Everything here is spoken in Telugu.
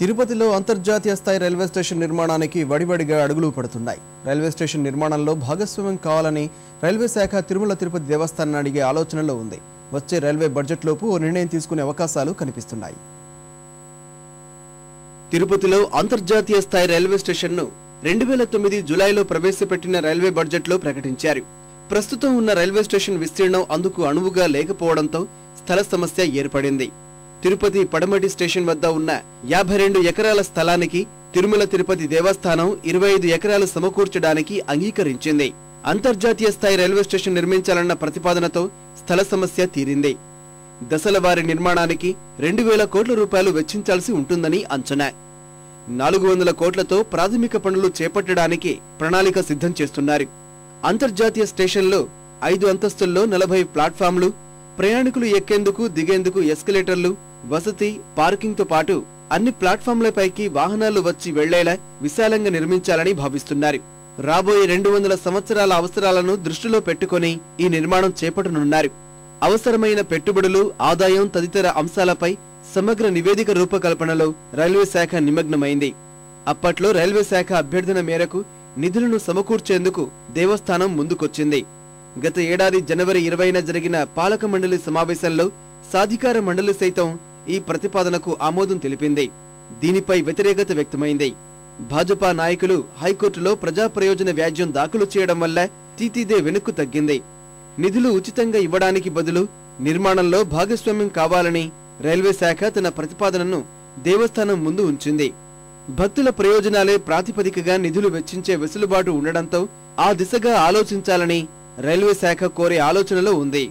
తిరుపతిలో అంతర్జాతీయ స్థాయి రైల్వే స్టేషన్ నిర్మాణానికి వడివడిగా అడుగులు పడుతున్నాయి. రైల్వే స్టేషన్ నిర్మాణంలో భాగస్వామ్యం కావాలని రైల్వే శాఖ తిరుమల తిరుపతి దేవస్థానాన్ని అడిగే ఆలోచనలో ఉంది. వచ్చే రైల్వే బడ్జెట్లోపు ఓ నిర్ణయం తీసుకునే అవకాశాలు కనిపిస్తున్నాయి. తిరుపతిలో అంతర్జాతీయ స్థాయి రైల్వే స్టేషన్ను రెండు వేల తొమ్మిది జులైలో ప్రవేశపెట్టిన రైల్వే బడ్జెట్లో ప్రకటించారు. ప్రస్తుతం ఉన్న రైల్వే స్టేషన్ విస్తీర్ణం అందుకు అనువుగా లేకపోవడంతో స్థల సమస్య ఏర్పడింది. తిరుపతి పడమటి స్టేషన్ వద్ద ఉన్న యాభై రెండు ఎకరాల స్థలానికి తిరుమల తిరుపతి దేవస్థానం ఇరవై ఐదు ఎకరాలు సమకూర్చడానికి అంగీకరించింది. అంతర్జాతీయ స్థాయి రైల్వే స్టేషన్ నిర్మించాలన్న ప్రతిపాదనతో స్థల సమస్య తీరింది. దశల వారి నిర్మాణానికి రెండు వేల కోట్ల రూపాయలు వెచ్చించాల్సి ఉంటుందని అంచనా. నాలుగు వందల కోట్లతో ప్రాథమిక పనులు చేపట్టడానికి ప్రణాళిక సిద్ధం చేస్తున్నారు. అంతర్జాతీయ స్టేషన్లో ఐదు అంతస్తుల్లో నలభై ప్లాట్ఫామ్లు ప్రయాణికులు ఎక్కేందుకు దిగేందుకు ఎస్కలేటర్లు వసతి పార్కింగ్తో పాటు అన్ని ప్లాట్ఫామ్లపైకి వాహనాలు వచ్చి వెళ్ళేలా విశాలంగా నిర్మించాలని భావిస్తున్నారు. రాబోయే రెండు వందల సంవత్సరాల అవసరాలను దృష్టిలో పెట్టుకుని ఈ నిర్మాణం చేపట్టనున్నారు. అవసరమైన పెట్టుబడులు ఆదాయం తదితర అంశాలపై సమగ్ర నివేదిక రూపకల్పనలో రైల్వే శాఖ నిమగ్నమైంది. అప్పట్లో రైల్వే శాఖ అభ్యర్థన మేరకు నిధులను సమకూర్చేందుకు దేవస్థానం ముందుకొచ్చింది. గత ఏడాది జనవరి ఇరవైన జరిగిన పాలక మండలి సమావేశంలో సాధికార మండలి సైతం ఈ ప్రతిపాదనకు ఆమోదం తెలిపింది. దీనిపై వ్యతిరేకత వ్యక్తమైంది. భాజపా నాయకులు హైకోర్టులో ప్రజా ప్రయోజన వ్యాజ్యం దాఖలు చేయడం వల్ల తీతీదే వెనుక్కు తగ్గింది. నిధులు ఉచితంగా ఇవ్వడానికి బదులు నిర్మాణంలో భాగస్వామ్యం కావాలని రైల్వే శాఖ తన ప్రతిపాదనను దేవస్థానం ముందు ఉంచింది. భక్తుల ప్రయోజనాలే ప్రాతిపదికగా నిధులు వెచ్చించే వెసులుబాటు ఉండడంతో ఆ దిశగా ఆలోచించాలని రైల్వే శాఖ కోరే ఆలోచనలో ఉంది.